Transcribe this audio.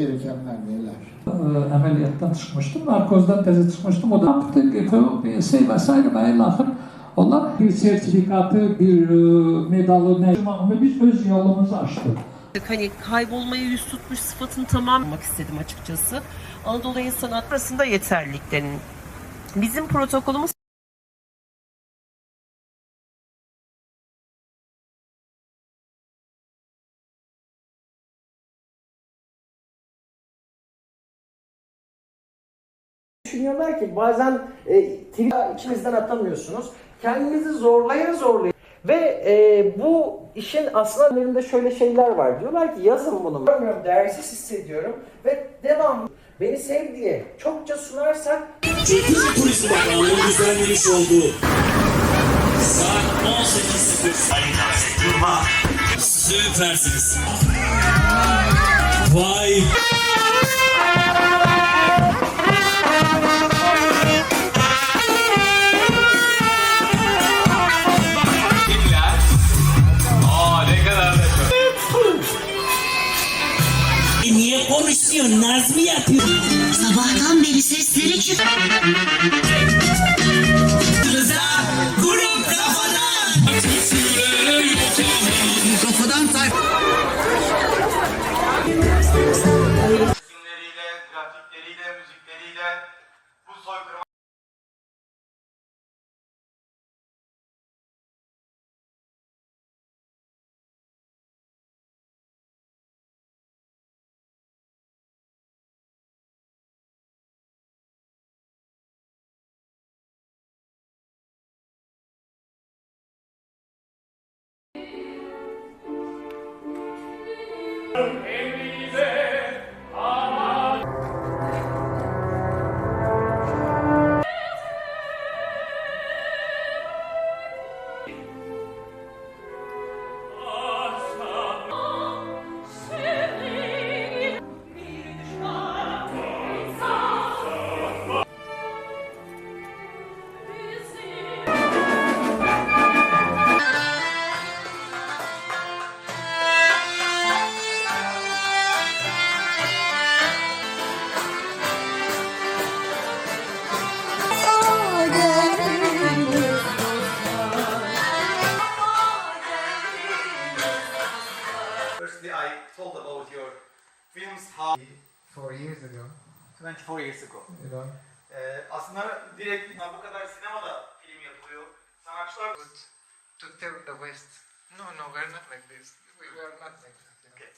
gerekenler neler? Ee, ameliyattan çıkmıştım, narkozdan teze çıkmıştım. O da yaptık, ekonomisi vesaire ve ilahir. Onlar bir sertifikatı, bir e, medalı, ne ama biz öz yolumuzu açtık. Hani kaybolmaya yüz tutmuş sıfatını tamamlamak istedim açıkçası. Anadolu İnsan arasında yeterliliklerin. Bizim protokolümüz Düşünüyorlar ki bazen e, Twitter içinizden atamıyorsunuz. Kendinizi zorlaya zorlaya ve e, bu işin aslında önlerinde şöyle şeyler var. Diyorlar ki yazın bunu. Görmüyorum, değersiz hissediyorum ve devam. Beni sev diye çokça sunarsak Türkiye Turizm Bakanlığı'nın düzenlemiş olduğu saat 18.00 Durma. Süpersiniz. Vay. Niye konuşuyorsun? Naz mı yapıyorsun? Sabahtan beri sesleri çık. Rıza kurum kafadan. Kafadan tak. Resimleriyle, grafikleriyle, müzikleriyle bu soykırıma Amém. I told about your films how four years ago, 24 years ago. you know, uh, Ee, aslında direkt bu kadar sinemada film yapılıyor. Sanatçılar to tell the West, no, no, we're not like this. We, we are not like that.